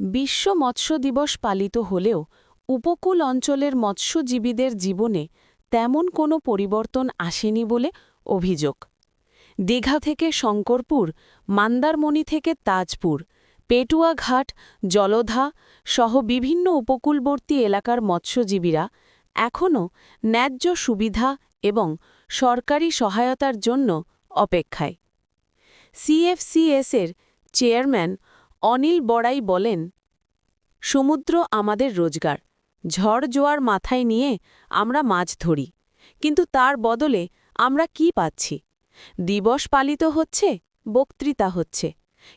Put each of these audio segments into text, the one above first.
বিশ্ব মৎস্য দিবস পালিত হলেও উপকূল অঞ্চলের মৎস্যজীবীদের জীবনে তেমন কোনো পরিবর্তন আসেনি বলে অভিযোগ। দীঘা থেকে শঙ্করপুর, মান্দারমণি থেকে তাজপুর পেটুয়াঘাট জলধা সহ বিভিন্ন উপকূলবর্তী এলাকার মৎস্যজীবীরা এখনও ন্যায্য সুবিধা এবং সরকারি সহায়তার জন্য অপেক্ষায়। সিএফসিএসের চেয়ারম্যান অনিল বড়াই বলেন, সমুদ্র আমাদের রোজগার। ঝড় জোয়ার মাথায় নিয়ে আমরা মাছ ধরি, কিন্তু তার বদলে আমরা কি পাচ্ছি? দিবস পালিত হচ্ছে, বক্তৃতা হচ্ছে,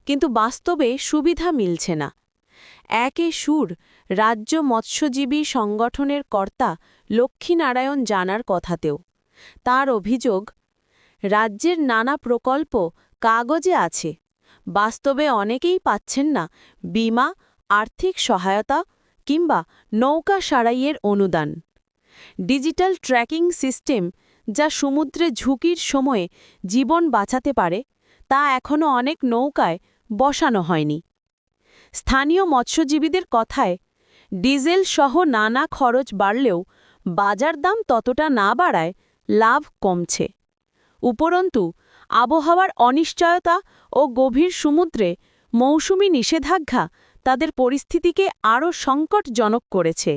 কিন্তু বাস্তবে সুবিধা মিলছে না। একে সুর, রাজ্য মৎস্যজীবী সংগঠনের কর্তা লক্ষ্মীনারায়ণ জানার কথাতেও। তার অভিযোগ, রাজ্যের নানা প্রকল্প কাগজে আছে বাস্তবে অনেকেই পাচ্ছেন না বিমা, আর্থিক সহায়তা কিংবা নৌকা সারাইয়ের অনুদান। ডিজিটাল ট্র্যাকিং সিস্টেম যা সমুদ্রে ঝুঁকির সময়ে জীবন বাঁচাতে পারে, তা এখনও অনেক নৌকায় বসানো হয়নি। স্থানীয় মৎস্যজীবীদের কথায়, ডিজেল সহ নানা খরচ বাড়লেও বাজার দাম ততটা না বাড়ায় লাভ কমছে। উপরন্তু, আবহাওয়ার অনিশ্চয়তা ও গভীর সমুদ্রে মৌসুমি নিষেধাজ্ঞা তাদের পরিস্থিতিকে আরও সংকটজনক করেছে।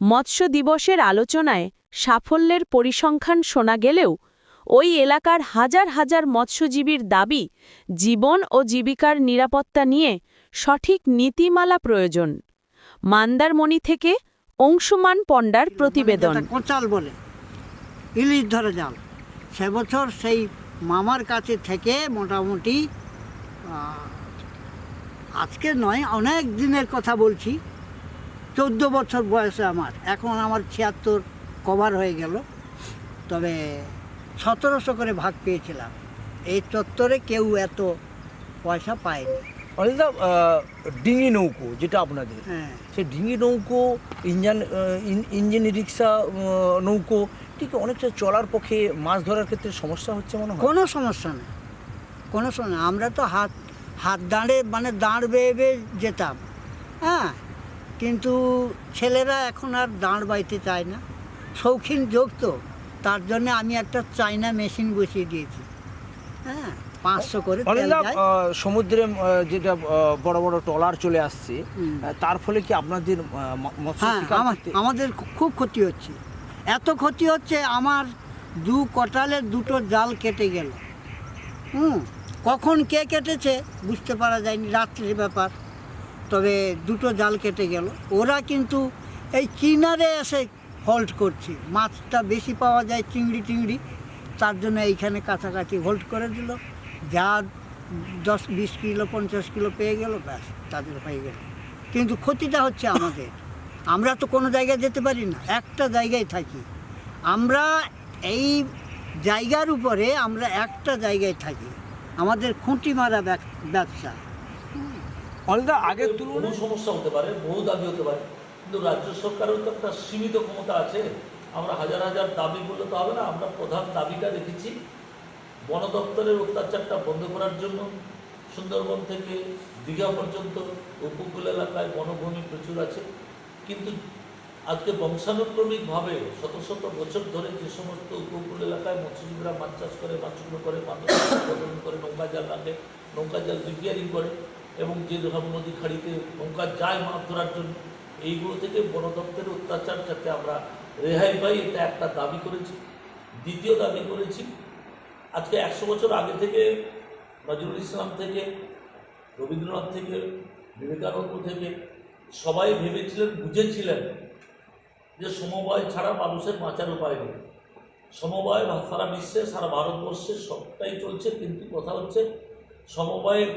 মৎস্য দিবসের আলোচনায় সাফল্যের পরিসংখ্যান শোনা গেলেও, ওই এলাকার হাজার হাজার মৎস্যজীবীর দাবি জীবন ও জীবিকার নিরাপত্তা নিয়ে সঠিক নীতিমালা প্রয়োজন। মান্দারমণি থেকে অংশুমান পণ্ডার প্রতিবেদন। ইলিশ ধরে জাল সে বছর সেই মামার কাছে থেকে মোটামুটি আজকে নয় অনেক দিনের কথা বলছি। চোদ্দ বছর বয়সে আমার। এখন আমার ছিয়াত্তর কভার হয়ে গেল। তবে সতেরোশো করে ভাগ পেয়েছিলাম। এই চত্বরে কেউ এত পয়সা পায়নি। অনিলদা ডিঙি নৌকো যেটা আপনাদের। হ্যাঁ। সেই ডিঙি নৌকো ইঞ্জান ইঞ্জিন রিক্সা নৌকো ঠিক অনেকটা চলার পক্ষে মাছ ধরার ক্ষেত্রে সমস্যা হচ্ছে মনে হয়? কোনো সমস্যা নেই। কোনো সমস্যা। আমরা তো হাত হাত দাঁড়ে মানে দাঁড় বেয়ে বেয়ে যেতাম। হ্যাঁ? কিন্তু ছেলেরা এখন আর দাঁড় বাইতে চায় না। শৌখিন যোগ তো। তার জন্য আমি একটা চাইনা মেশিন বসিয়ে দিয়েছি। হ্যাঁ? পাঁচশো করে সমুদ্রে যেটা বড় বড় ট্রলার চলে আসছে তার ফলে কি আপনাদের হ্যাঁ আমাদের খুব ক্ষতি হচ্ছে। এত ক্ষতি হচ্ছে, আমার দু কটালে দুটো জাল কেটে গেল। হুম? কখন কে কেটেছে বুঝতে পারা যায়নি, রাত্রির ব্যাপার। তবে দুটো জাল কেটে গেল। ওরা কিন্তু এই কিনারে এসে হোল্ড করছে। মাছটা বেশি পাওয়া যায় চিংড়ি টিংড়ি, তার জন্য এইখানে কাছাকাছি হোল্ড করে দিল। যা দশ, বিশ কিলো, পঞ্চাশ কিলো পেয়ে গেল, ব্যাস, তাদের হয়ে গেল। কিন্তু ক্ষতিটা হচ্ছে আমাদের। আমরা তো কোনো জায়গায় যেতে পারি না একটা জায়গায় থাকি। আমরা এই জায়গার উপরে আমরা একটা জায়গায় থাকি। আমাদের খুঁটি মারা ব্যব- ব্যবসা। আগের তুলনায় বহু সমস্যা হতে পারে বহু দাবি হতে পারে। কিন্তু রাজ্য সরকারেরও তো একটা সীমিত ক্ষমতা আছে। আমরা হাজার হাজার দাবি বললে তো হবে না আমরা প্রধান দাবিটা রেখেছি। বন দপ্তরের অত্যাচারটা বন্ধ করার জন্য। সুন্দরবন থেকে দীঘা পর্যন্ত উপকূল এলাকায় বনভূমি প্রচুর আছে। কিন্তু আজকে বংশানুক্রমিকভাবে শত শত বছর ধরে যে সমস্ত উপকূল এলাকায় মৎস্যজীবীরা মাছ চাষ করে মাছগুলো করে মানুষ করে নৌকা জাল রাখে, নৌকা জাল রিপেয়ারিং করে এবং যে রকম নদী খাড়িতে নৌকা যায় মাছ ধরার জন্য, এইগুলো থেকে বন দপ্তরের অত্যাচার যাতে আমরা রেহাই পাই, এটা একটা দাবি করেছি। দ্বিতীয় দাবি করেছি, আজকে একশো বছর আগে থেকে, নজরুল ইসলাম থেকে, রবীন্দ্রনাথ থেকে, বিবেকানন্দ থেকে সবাই ভেবেছিলেন, বুঝেছিলেন যে সমবায় ছাড়া মানুষের বাঁচার উপায় নেই। সমবায় সারা বিশ্বে সারা ভারতবর্ষে সবটাই চলছে, কিন্তু কথা হচ্ছে সমবায়ের